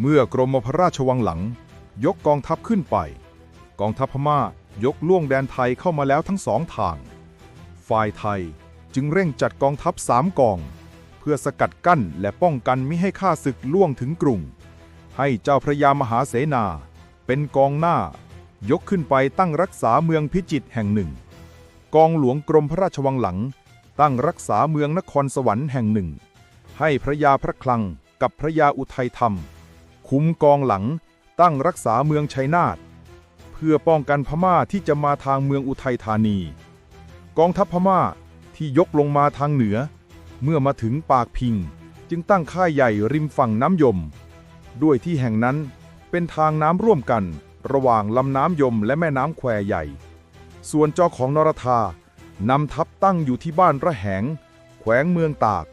เมื่อกรมพระราชวังหลัง ยกกองทัพขึ้นไป กองทัพพม่ายกล่วงแดนไทยเข้ามาแล้วทั้งสองทาง ฝ่ายไทยจึงเร่งจัดกองทัพสามกอง เพื่อสกัดกั้นและป้องกันมิให้ข้าศึกล่วงถึงกรุง ให้เจ้าพระยามหาเสนา เป็นกองหน้า ยกขึ้นไปตั้งรักษาเมืองพิจิตรแห่งหนึ่ง กองหลวงกรมพระราชวังหลัง ตั้งรักษาเมืองนครสวรรค์แห่งหนึ่ง ให้พระยาพระคลังกับพระยาอุทัยธรรม คุ้มกองหลัง ตั้งรักษาเมืองชัยนาทเพื่อป้องกันพม่าที่จะมาทางเมืองอุทัยธานี กองทัพพม่าที่ยกลงมาทางเหนือ เมื่อมาถึงปากพิง จึงตั้งค่ายใหญ่ริมฝั่งน้ำยม ด้วยที่แห่งนั้นเป็นทางน้ำร่วมกัน ระหว่างลำน้ำยมและแม่น้ำแควใหญ่ ส่วนจอของนรธานำทัพตั้งอยู่ที่บ้านระแหง แขวงเมืองตาก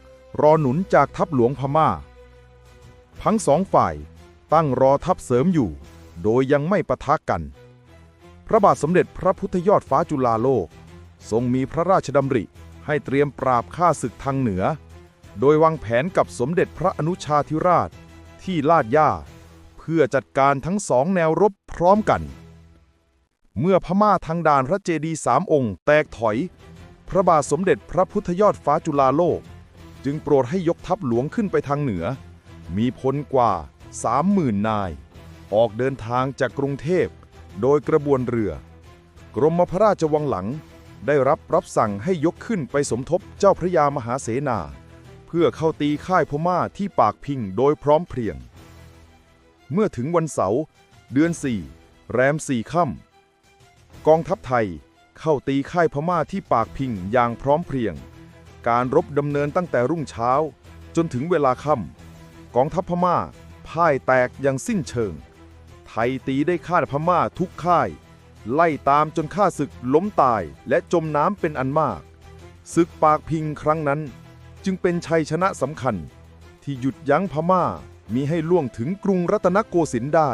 รอหนุนจากทัพหลวงพม่าทั้งสองฝ่าย ตั้งรอทัพเสริมอยู่ โดยยังไม่ปะทะกัน พระบาทสมเด็จพระพุทธยอดฟ้าจุฬาโลก ทรงมีพระราชดำริให้เตรียมปราบข้าศึกทางเหนือ โดยวางแผนกับสมเด็จพระอนุชาธิราชที่ลาดย่า เพื่อจัดการทั้งสองแนวรบพร้อมกัน เมื่อพม่าทางด่านพระเจดีย์สามองค์แตกถอย พระบาทสมเด็จพระพุทธยอดฟ้าจุฬาโลก จึงโปรดให้ยกทัพหลวงขึ้นไปทางเหนือ มีพลกว่า 30,000 นาย ออกเดินทางจากกรุงเทพ โดยกระบวนเรือ กรมพระราชวังหลังได้รับรับสั่งให้ยกขึ้นไปสมทบเจ้าพระยามหาเสนา เพื่อเข้าตีค่ายพม่าที่ปากพิงโดยพร้อมเพรียง เมื่อถึงวันเสาร์เดือน 4 แรมสี่ค่ำกองทัพไทยเข้าตีค่ายพม่าที่ปากพิงอย่างพร้อมเพรียง การรบดำเนินตั้งแต่รุ่งเช้า จนถึงเวลาค่ำกองทัพพม่า พ่ายแตกอย่างสิ้นเชิง ไทยตีได้ฆ่าพม่าทุกค่าย ไล่ตามจนข้าศึกล้มตายและจมน้ำเป็นอันมาก ศึกปากพิงครั้งนั้น จึงเป็นชัยชนะสำคัญ ที่หยุดยั้งพม่ามีให้ล่วงถึงกรุงรัตนโกสินทร์ได้